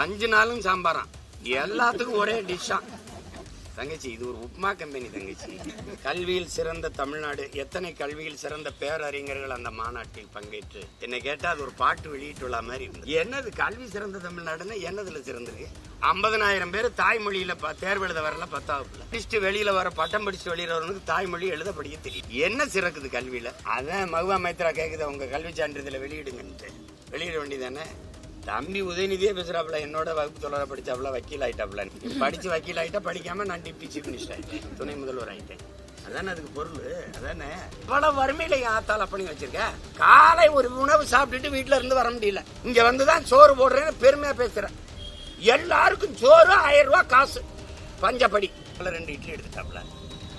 அஞ்சு நாளும் சாம்பாராம். எல்லாத்துக்கும் ஒரே டிஷ்ஷா. தங்கச்சி இது ஒரு உப்மா கம்பெனி தங்கச்சி. கல்வியில் சிறந்த தமிழ்நாடு எத்தனை கல்வியில் சிறந்த பேரறிஞர்கள் அந்த மாநாட்டில் பங்கேற்று என்னை கேட்டால் அது ஒரு பாட்டு வெளியிட்டுள்ள மாதிரி இருந்தது. என்னது கல்வி சிறந்த தமிழ்நாடுன்னா என்னதுல சிறந்திருக்கு? ஐம்பதனாயிரம் பேர் தாய்மொழியில் ப- தேர்வு எழுத வரல பத்தாவது படிச்சுட்டு வெளியில் வர பட்டம் படிச்சுட்டு வெளியில் வரவனுக்கு தாய்மொழி எழுத படிக்க தெரியும். என்ன சிறக்குது கல்வியில்? அதான் மகுவா மைத்ரா கேட்குது உங்கள் கல்வி சான்றிதழை வெளியிடுங்கன்ட்டு. வெளியிட வேண்டியதானே தம்பி உதயநிதியே பேசுறாப்புல என்னோட வகுப்பு தொடர படிச்சாப்புல வக்கீல் ஆயிட்டாப்புல. படிச்சு வக்கீல் ஆயிட்டா படிக்காம நான் டிப்டி சீஃப் மினிஸ்டர் ஆயிட்டேன். துணை முதல்வர் ஆயிட்டேன். அதானே அதுக்கு பொருள்? அதானே? இவ்வளவு வறுமையில ஆத்தால் ஆத்தால பண்ணி வச்சிருக்க? காலை ஒரு உணவு சாப்பிட்டுட்டு வீட்டுல இருந்து வர முடியல. இங்க வந்துதான் சோறு போடுறேன்னு பெருமையா பேசுறேன். எல்லாருக்கும் சோறு ஆயிரம் ரூபாய் காசு. பஞ்சப்படி. ரெண்டு இட்லி எடுத்துட்டாப்புல.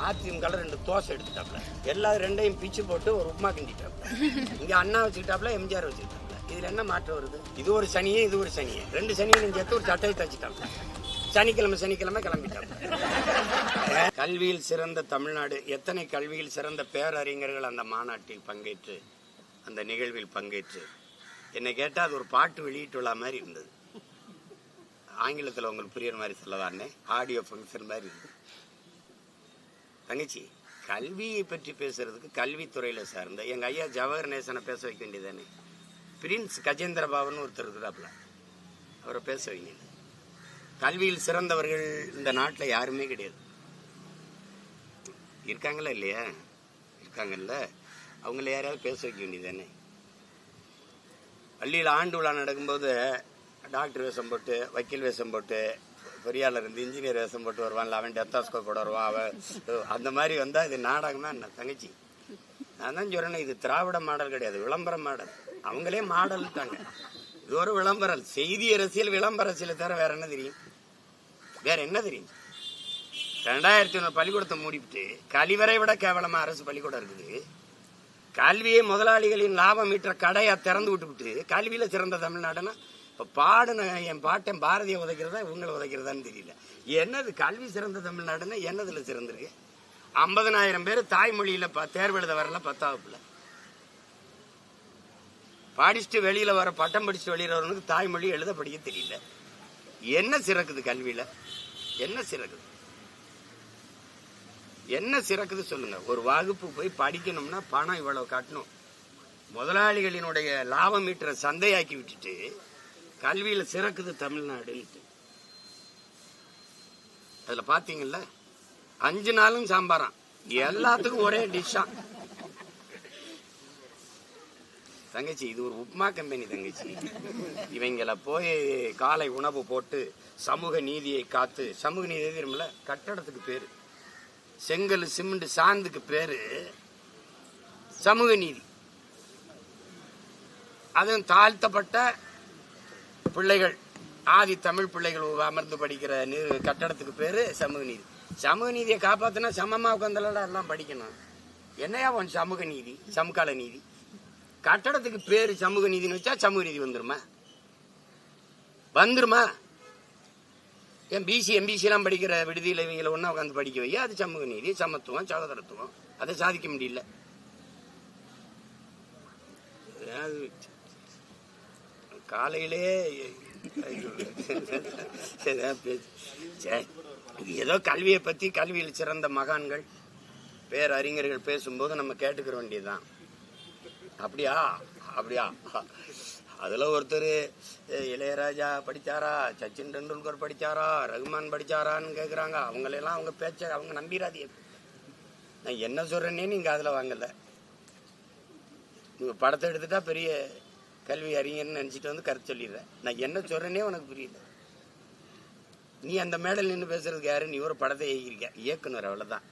அதிமுக ரெண்டு தோசை எடுத்துட்டாப்புல. எல்லா ரெண்டையும் பிச்சு போட்டு ஒரு உப்மா கிண்டிட்டாப்புல. இங்க அண்ணா வச்சுக்கிட்டாப்புல எம்ஜிஆர் வச்சுக்கிட்டாப்புல. இதுல என்ன மாற்றம் வருது? இது ஒரு சனியே இது ஒரு சனியே. ரெண்டு சனியையும் சேர்த்து ஒரு சட்டையை தச்சுட்டாப்புல சனிக்கிழமை சனிக்கிழமை கிளம்பிட்டாப்புல கல்வியில் சிறந்த தமிழ்நாடு எத்தனை கல்வியில் சிறந்த பேரறிஞர்கள் அந்த மாநாட்டில் பங்கேற்று அந்த நிகழ்வில் பங்கேற்று? என்னை கேட்டா அது ஒரு பாட்டு வெளியிட்டுள்ள மாதிரி இருந்தது. ஆங்கிலத்தில் உங்களுக்கு புரியுற மாதிரி சொல்லவானே ஆடியோ ஃபங்க்ஷன் மாதிரி இருந்தது. தங்கச்சி கல்வியை பற்றி பேசுறதுக்கு கல்வித்துறையில சார்ந்த எங்க ஐயா ஜவஹர் நேசனை பேச வைக்க வேண்டியதானே பிரின்ஸ் கஜேந்திர பாபன் ஒருத்தர் இருக்கிறாப்புல. அவரை பேச வைங்க. கல்வியில் சிறந்தவர்கள் இந்த நாட்டில் யாருமே கிடையாது. இருக்காங்களா இல்லையா? இருக்காங்கல்ல. அவங்கள யாரையாவது பேச வைக்க வேண்டியதானே பள்ளியில் ஆண்டு விழா நடக்கும்போது டாக்டர் வேஷம் போட்டு வக்கீல் வேஷம் போட்டு பொறியாளர் இருந்து இன்ஜினியர் வேஷம் போட்டு வருவான்ல அவன் டெத்தாஸ்கோப்போட வருவான் அவன் அந்த மாதிரி வந்தால் இது நாடகமா என்ன? தங்கச்சி. நான் தான் சொல்றேன் இது திராவிட மாடல் கிடையாது விளம்பர மாடல். அவங்களே மாடல்ட்டாங்க. இது ஒரு விளம்பரம். செய்தி அரசியல் விளம்பர அரசியலை தவிர வேற என்ன தெரியும்? வேற என்ன தெரியும்? ரெண்டாயிரத்தி ஒன்று பள்ளிக்கூடத்தை மூடிவிட்டு கழிவறை விட கேவலமாக அரசு பள்ளிக்கூடம் இருக்குது. கல்வியை முதலாளிகளின் லாபம் ஈட்டுற கடையை திறந்து விட்டுவிட்டு கல்வியில் சிறந்த தமிழ்நாடுன்னா இப்போ பாடின என் பாட்டன் பாரதியை உதைக்கிறதா இவங்களை உதைக்கிறதான்னு தெரியல. என்னது கல்வி சிறந்த தமிழ்நாடுன்னா என்னதில் சிறந்திருக்கு? ஐம்பதனாயிரம் பேர் தாய்மொழியில் ப- தேர்வு எழுத வரல பத்தாவதுல படிச்சுட்டு வெளியில வர பட்டம் படிச்சுட்டு வெளியில வரவனுக்கு தாய்மொழி எழுத படிக்க தெரியல. என்ன சிறக்குது கல்வியில? என்ன சிறக்குது? என்ன சிறக்குது சொல்லுங்க. ஒரு வகுப்பு போய் படிக்கணும்னா பணம் இவ்வளவு கட்டணும். முதலாளிகளினுடைய லாபம் ஈட்டுற சந்தையாக்கி விட்டுட்டு கல்வியில சிறக்குது தமிழ்நாடுன்ட்டு. அதுல பாத்தீங்கல்ல? அஞ்சு நாளும் சாம்பாராம். எல்லாத்துக்கும் ஒரே டிஷ்ஷான் தங்கச்சி இது ஒரு உப்மா கம்பெனி தங்கச்சி. இவங்களை போய் காலை உணவு போட்டு சமூக நீதியை காத்து சமூக நீதி தெரியுமில்ல? கட்டடத்துக்கு பேர். செங்கல் சிமெண்ட் சாந்துக்கு பேர். சமூக நீதி. அதுவும் தாழ்த்தப்பட்ட பிள்ளைகள் ஆதி தமிழ் பிள்ளைகள் அமர்ந்து படிக்கிற நீர் கட்டடத்துக்கு பேர் சமூக நீதி. சமூக நீதியை காப்பாற்றினா சமமாக உட்காந்தலாம் எல்லாம் படிக்கணும். என்னையா உன் சமூக நீதி? சமகால நீதி? கட்டடத்துக்கு பேர் சமூக நீதினு வச்சா சமூக நீதி வந்துருமா? வந்துருமா? ஏன் பிசி எம்பிசிலாம் படிக்கிற விடுதியில் இவங்களை ஒன்றா உட்காந்து படிக்க வை அது சமூக நீதி சமத்துவம் சகோதரத்துவம். அதை சாதிக்க முடியல. காலையிலே சரி. ஏதோ கல்வியை பற்றி கல்வியில் சிறந்த மகான்கள் பேரறிஞர்கள் பேசும்போது நம்ம கேட்டுக்கிற வேண்டியதுதான். அப்படியா? அப்படியா? அதில் ஒருத்தர் இளையராஜா படிச்சாரா? சச்சின் டெண்டுல்கர் படிச்சாரா? ரகுமான் படிச்சாரான்னு கேட்குறாங்க அவங்களெல்லாம் அவங்க பேச்ச அவங்க நம்பிராதீங்க. நான் என்ன சொல்கிறேன்னே நீங்கள் அதில் வாங்கல. நீங்கள் படத்தை எடுத்துட்டா பெரிய கல்வி அறிஞர்னு நினச்சிட்டு வந்து கருத்து சொல்லிடுறேன் நான் என்ன சொல்கிறேனே உனக்கு புரியல. நீ அந்த மேடல் நின்று பேசுறதுக்கு யாரு? நீ ஒரு படத்தை இயக்கிருக்க இயக்குனர் அவ்வளோதான்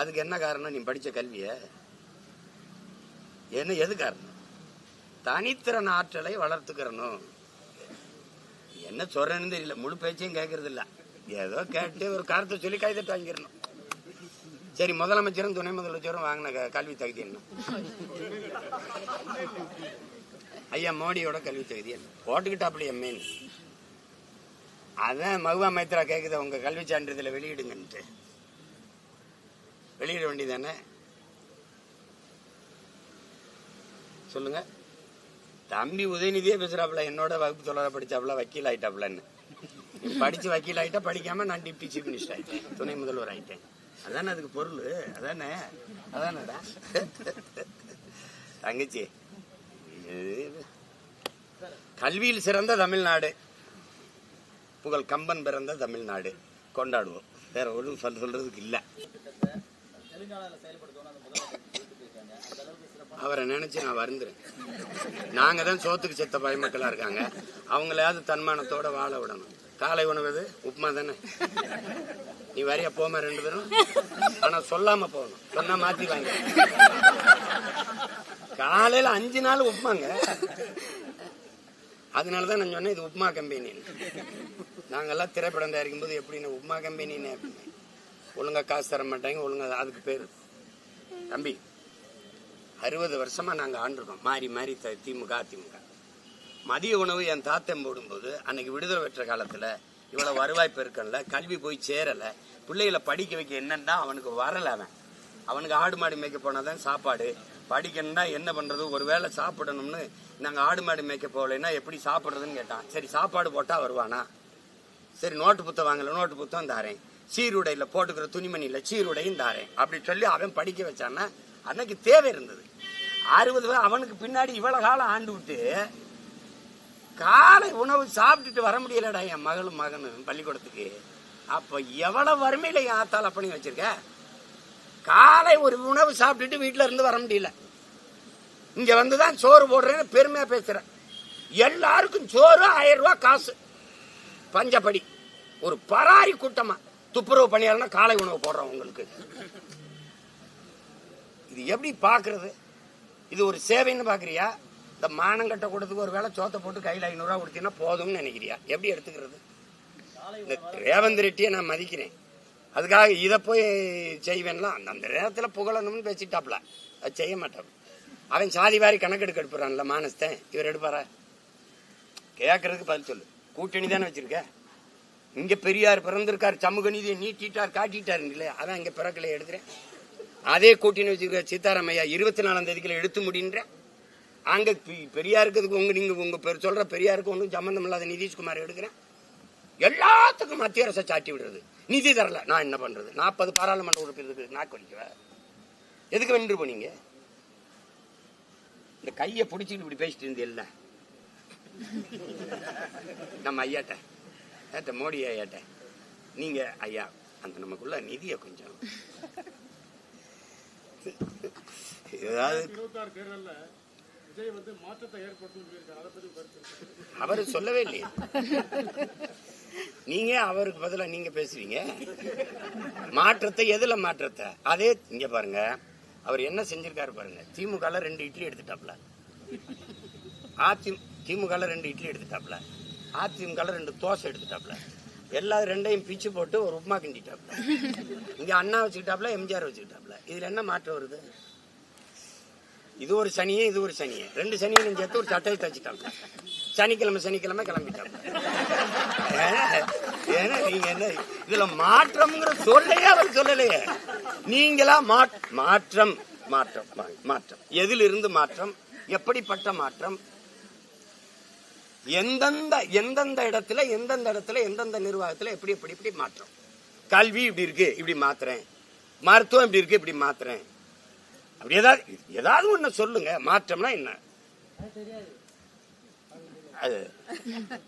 அதுக்கு என்ன காரணம்? நீ படித்த கல்வியை? என்ன எது காரணம்? தனித்திறன் ஆற்றலை வளர்த்துக்கிறணும். என்ன சொல்றேன்னு தெரியல. முழு பேச்சையும் கேட்கறது இல்ல ஏதோ கேட்டு ஒரு கருத்தை சொல்லி கைதட்டு வாங்கிடணும். சரி முதலமைச்சரும் துணை முதலமைச்சரும் வாங்கின கல்வி தகுதி என்ன? ஐயா மோடியோட கல்வி தகுதி என்ன? போட்டுக்கிட்டாப்புல எம்மேன் அதான் மகுவா மைத்ரா கேக்குது உங்க கல்வி சான்றிதழை வெளியிடுங்கன்ட்டு. வெளியிட வேண்டியதானே சொல்லுங்க. தம்பி உதயநிதியே பேசுறாப்புல என்னோட வகுப்பு தொடர படிச்சாப்புல வக்கீல் ஆயிட்டாப்புலன்னு. படிச்சு வக்கீல் ஆயிட்டா படிக்காம நான் டிப்டி சீஃப் மினிஸ்டர் ஆயிட்டேன். துணை முதல்வர் ஆயிட்டேன். அதானே அதுக்கு பொருள்? அதானே? அதானடா? தங்கச்சி கல்வியில் சிறந்த தமிழ்நாடு. புகழ் கம்பன் பிறந்த தமிழ்நாடு. கொண்டாடுவோம். வேற ஒன்றும் சொல்றதுக்கு இல்லை. அவரை நினைச்சு நான் வருந்துறேன். நாங்க தான் சோத்துக்கு செத்த பயமக்களா இருக்காங்க. அவங்களையாவது தன்மானத்தோட வாழ விடணும். காலை உணவு உப்புமா தானே? நீ வரைய? போமா ரெண்டு பேரும். ஆனா சொல்லாம போகணும். சொன்னா மாத்தி வாங்க. காலையில அஞ்சு நாள் உப்புமாங்க. அதனாலதான் நான் சொன்னேன் இது உப்புமா கம்பெனி நாங்கெல்லாம் திரைப்படம் தயாரிக்கும் போது எப்படின்னு உப்புமா கம்பெனின்னு ஒழுங்கா காசு தர மாட்டாங்க ஒழுங்கா அதுக்கு பேர். தம்பி அறுபது வருஷமாக நாங்கள் ஆண்டுருக்கோம் மாறி மாறி த- திமுக அதிமுக. மதிய உணவு என் தாத்தன் போடும்போது அன்னைக்கு விடுதலை பெற்ற காலத்தில் இவ்வளோ வருவாய் பெருக்கல்ல கல்வி போய் சேரலை. பிள்ளைகளை படிக்க வைக்க என்னன்னா அவனுக்கு வரலை அவன். அவனுக்கு ஆடு மாடு மேய்க்க போனால் தான் சாப்பாடு. படிக்கணும்னா என்ன பண்ணுறது ஒரு வேளை சாப்பிடணும்னு நாங்கள் ஆடு மாடு மேய்க்க போகலைன்னா எப்படி சாப்பிடுறதுன்னு கேட்டான். சரி சாப்பாடு போட்டால் வருவானா? சரி நோட்டு புத்தகம் வாங்கலை நோட்டு புத்தகம் தாரேன். சீருடையில் போட்டுக்கிற துணிமணியில் சீருடையும் தாரேன். அப்படி சொல்லி அவன் படிக்க வச்சான்னா அன்னைக்கு தேவை இருந்தது. அறுபது அவனுக்கு பின்னாடி இவ்வளவு காலம் ஆண்டு விட்டு காலை உணவு சாப்பிட்டுட்டு வர முடியலடா என் மகளும் மகனும் பள்ளிக்கூடத்துக்கு. அப்போ எவ்வளவு வறுமையில என் ஆத்தால் பண்ணி வச்சிருக்க? காலை ஒரு உணவு சாப்பிட்டுட்டு வீட்டில் இருந்து வர முடியல. இங்க வந்துதான் சோறு போடுறேன்னு பெருமையா பேசுறேன் எல்லாருக்கும் சோறு ஆயிரம் ரூபாய் காசு. பஞ்சப்படி. ஒரு பராரி கூட்டமா. துப்புரவு பணியாளர்னா காலை உணவு போடுறோம் உங்களுக்கு. இது எப்படி பாக்குறது? இது ஒரு சேவைன்னு பாக்குறியா? இந்த மானம் கட்ட ஒரு வேளை சோத்தை போட்டு கையில் ஐநூறுரூவா கொடுத்தீங்கன்னா போதும்னு நினைக்கிறியா? எப்படி எடுத்துக்கிறது? இந்த ரேவந்த் ரெட்டியை நான் மதிக்கிறேன். அதுக்காக இதை போய் செய்வேன்லாம் அந்த- அந்த நேரத்தில் புகழணும்னு பேசிட்டாப்ல. அது செய்ய மாட்டான். அவன் சாதி வாரி கணக்கெடுக்க எடுப்புறான்ல மானஸ்தன் இவர் எடுப்பாரா? கேட்கறதுக்கு பதில் சொல்லு. கூட்டணி தானே வச்சிருக்க? இங்க பெரியார் பிறந்திருக்கார் சமூக நீதியை நீட்டிட்டார் காட்டிட்டாருங்களே அதான் இங்க பிறக்கலை எடுக்கிறேன். அதே கூட்டின்னு வச்சிருக்க சீதாராமையா இருபத்தி நாலாம் தேதிக்குள்ள எடுத்து முடின்ற. அங்க பெ- பெரியாருக்கு இதுக்கு உங்க நீங்க உங்க பேர் சொல்ற பெரியாருக்கு ஒன்றும் சம்பந்தம் இல்லாத நிதிஷ்குமார் எடுக்கிறேன். எல்லாத்துக்கும் மத்திய அரசை சாட்டி விடுறது. நிதி தரல. நான் என்ன பண்றது? நாற்பது பாராளுமன்ற உறுப்பினருக்கு நாக்கு வலிக்கவ எதுக்கு வென்று போனீங்க? இந்த கையை பிடிச்சிட்டு இப்படி பேசிட்டு இருந்தீல்ல? நம்ம ஐயாட்ட. ஏட்ட மோடி ஐயாட்ட நீங்க ஐயா அந்த நமக்குள்ள நிதியை கொஞ்சம். ஏதாவது. அவர் சொல்லவே இல்லையே. நீங்க அவருக்கு பதிலா நீங்க பேசுவீங்க? மாற்றத்தை எதுல மாற்றத்தை? அதே இங்க பாருங்க. அவர் என்ன செஞ்சிருக்காரு பாருங்க. திமுக ரெண்டு இட்லி எடுத்துட்டாப்ல. அதிமுக திமுக ரெண்டு இட்லி எடுத்துட்டாப்ல. அதிமுக ரெண்டு தோசை எடுத்துட்டாப்ல. எல்லா ரெண்டையும் பிச்சு போட்டு ஒரு உப்புமா கிண்டிட்டாப்ல. இங்க அண்ணா வச்சுக்கிட்டாப்ல எம்ஜிஆர் வச்சுக்கிட்டாப்ல. இதுல என்ன மாற்றம் வருது? இது ஒரு சனியே இது ஒரு சனியே. ரெண்டு சனியும் சேர்த்து ஒரு சட்டையை தச்சுட்டாங்க சனிக்கிழமை சனிக்கிழமை கிளம்பிட்டாங்க ஏன்னா- ஏன்னா நீங்க என்ன இதுல மாற்றம்ங்கிற சொல்லையே அவர் சொல்லலையே. நீங்களா மாற்றம் மாற்றம் மாற்றம். எதிலிருந்து மாற்றம் எப்படிப்பட்ட மாற்றம் எந்தெந்த எந்தெந்த இடத்துல எந்தெந்த இடத்துல எந்தெந்த நிர்வாகத்துல எப்படி எப்படி இப்படி மாற்றம். கல்வி இப்படி இருக்கு இப்படி மாத்துறேன். மருத்துவம் இப்படி இருக்கு இப்படி மாத்துறேன். அப்படி ஏதாவது ஏதாவது ஒன்று சொல்லுங்க. மாற்றம்னா என்ன? அது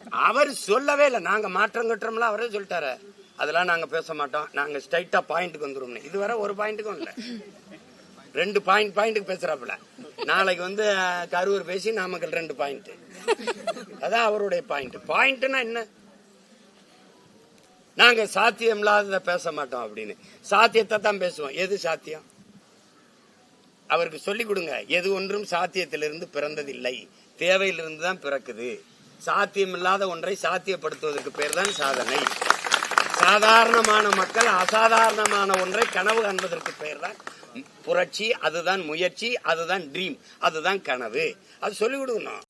அவர் சொல்லவே இல்லை. நாங்க மாற்றம் கட்டுறோம்ல அவரே சொல்லிட்டாரு. அதெல்லாம் நாங்க பேச மாட்டோம். நாங்க ஸ்ட்ரைட்டா பாயிண்ட்டுக்கு வந்துருவோம்னு. இதுவரை ஒரு பாயிண்ட்டுக்கும் இல்லை. ரெண்டு பாயிண்ட் பாயிண்ட்டுக்கு பேசுறாப்புல. நாளைக்கு வந்து கரூர் பேசி நாமக்கல் ரெண்டு பாயிண்ட் அதான் அவருடைய பாயிண்ட் பாயிண்ட்னா என்ன? நாங்க சாத்தியம் இல்லாததை பேச மாட்டோம் அப்படின்னு. சாத்தியத்தை தான் பேசுவோம். எது சாத்தியம்? அவருக்கு சொல்லிக் கொடுங்க. எது ஒன்றும் சாத்தியத்திலிருந்து பிறந்ததில்லை. தேவையிலிருந்து தான் பிறக்குது. சாத்தியம் இல்லாத ஒன்றை சாத்தியப்படுத்துவதற்கு பேர் தான் சாதனை. சாதாரணமான மக்கள் அசாதாரணமான ஒன்றை கனவு காண்பதற்கு பெயர் தான் புரட்சி அதுதான் முயற்சி அதுதான் ட்ரீம் அதுதான் கனவு. அது சொல்லிக் கொடுக்கணும்.